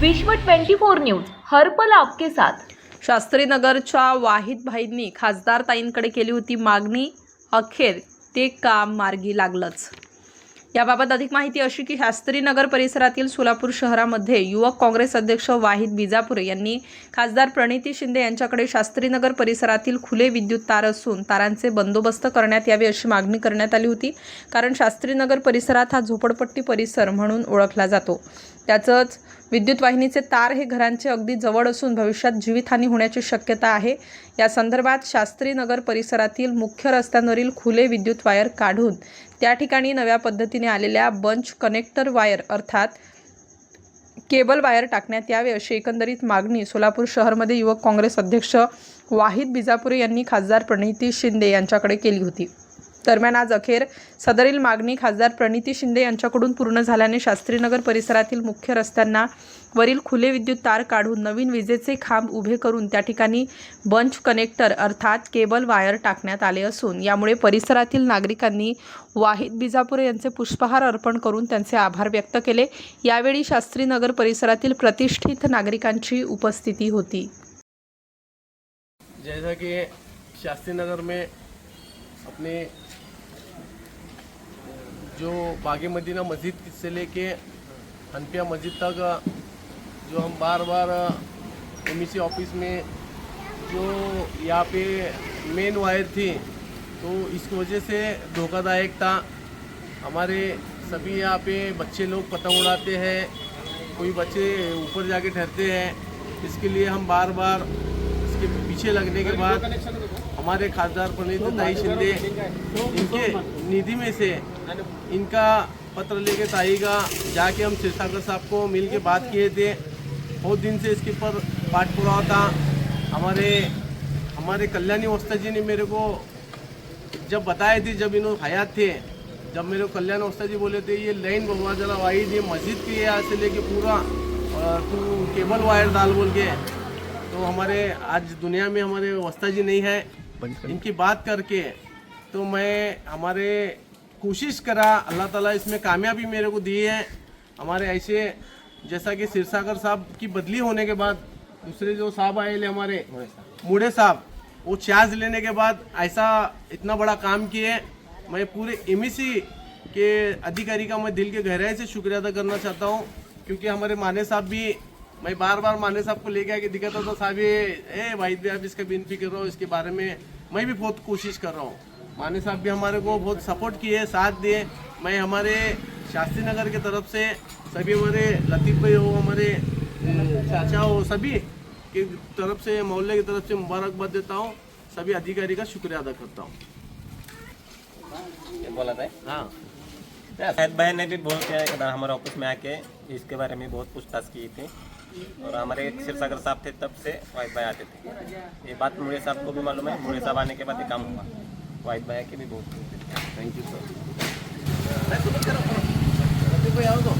विश्व 24 न्यूज हरपल आपके साथ. शास्त्रीनगरच्या वाहिद भाईंनी खासदार ताईंकडे केली होती मागणी. अखेर ते काम मार्गी लागलंच. याबाबत अधिक माहिती अशी की शास्त्रीनगर परिसरातील सोलापूर शहरामध्ये युवक काँग्रेस अध्यक्ष वाहिद बिजापुरे यांनी खासदार प्रणिती शिंदे यांच्याकडे शास्त्रीनगर परिसरातील खुले विद्युत तार असून तारांचे बंदोबस्त करण्यात यावे अशी मागणी करण्यात आली होती. कारण शास्त्रीनगर परिसरात हा झोपडपट्टी परिसर म्हणून ओळखला जातो. त्याचंच विद्युत वाहिनीचे तार हे घरांचे अगदी जवळ असून भविष्यात जीवितहानी होण्याची शक्यता आहे. या संदर्भात शास्त्री नगर परिसरातील मुख्य रस्त्यांवरील खुले विद्युत वायर काढून त्या ठिकाणी नव्या पद्धतीने आलेल्या बंच कनेक्टर वायर अर्थात केबल वायर टाकण्यात यावे अशी एकंदरीत मागणी सोलापूर शहरमध्ये युवक काँग्रेस अध्यक्ष वाहिद बिजापुरे यांनी खासदार प्रणिती शिंदे यांच्याकडे केली होती. दरम्यान आज अखेर सदरील मागणी खासदार प्रणिती शिंदे यांच्याकडून पूर्ण झाल्याने शास्त्रीनगर परिसरातील मुख्य रस्त्यांना वरील खुले विद्युत तार काढून नवीन विजेचे खांब उभे करून त्या ठिकाणी बंच कनेक्टर अर्थात केबल वायर टाकण्यात आले असून यामुळे परिसरातील नागरिकांनी वाहिद बिजापुरे यांचे पुष्पहार अर्पण करून त्यांचे आभार व्यक्त केले. यावेळी शास्त्रीनगर परिसरातील प्रतिष्ठित नागरिकांची उपस्थिती होती. जैसा कि शास्त्रीनगर में अपने जो बागी मदीना मस्जिद से लेके हनफिया मस्जिद तक जो हम बार बार एम ऑफ़िस में जो यहाँ पे मेन वायर थी तो इस वजह से धोखादायक था। हमारे सभी यहाँ पे बच्चे लोग पतंग उड़ाते हैं कोई बच्चे ऊपर जाके ठहरते हैं। इसके लिए हम बार बार इसके पीछे लगने के बाद हमारे खासदार प्रणीत ताई शिंदे, इनके निधि में से इनका पत्र लेके ताई का जाके हम सिरसागर साहब को मिल के बात किए थे। बहुत दिन से इसके ऊपर पाठ पुरावा था। हमारे हमारे कल्याणी वस्ता जी ने मेरे को जब बताए थे, जब इन्होंने हयात थे, जब मेरे को कल्याण वस्ता जी बोले थे, ये लाइन बनवा जरा वाहिद, ये मस्जिद की है से लेके पूरा तू केबल वायर डाल बोल के। तो हमारे, आज दुनिया में हमारे वस्ता जी नहीं है। इनकी बात करके तो मैं हमारे कोशिश करा अल्लाह ताला इसमें कामयाबी मेरे को दी है। हमारे ऐसे जैसा कि सिरसागर साहब की बदली होने के बाद दूसरे जो साहब आए ले हमारे मुड़े साहब। वो चार्ज लेने के बाद ऐसा इतना बड़ा काम किए मैं पूरे एम के अधिकारी का मैं दिल के गहराई से शुक्रिया अदा करना चाहता हूँ क्योंकि हमारे माने साहब भी मैं बार बार माने साहब को लेके आके दिखाता था साहब ये ए भाई भी आप इसका बेनफी कर रहा हूँ इसके बारे में मैं भी बहुत कोशिश कर रहा हूँ। माने साहब भी हमारे को बहुत सपोर्ट किए साथ दिए। मैं हमारे शास्त्री नगर की तरफ़ से सभी हमारे लतीफ़ भाई हो हमारे चाचा हो सभी की तरफ़ से मोहल्ले की तरफ़ से मुबारकबाद देता हूँ। सभी अधिकारी का शुक्रिया अदा करता हूँ। बोला था? हाँ। शायद भाई ने भी बोल के हमारे ऑफ़िस में आके इसके बारे में बहुत पूछताछ की थी। और हमारे एक सिरसागर साहब थे तब से वाहिद भाई आते थे। ये बात मुड़े साहब को भी मालूम है मुड़े साहब आने के बाद ये काम हुआ। वाहिद भाई के भी बहुत थैंक यू सर तो।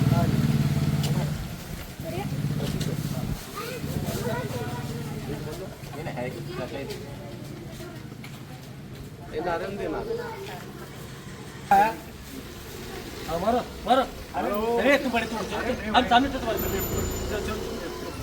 है बरं बरं अरे तू बडे तू। आम्ही चालू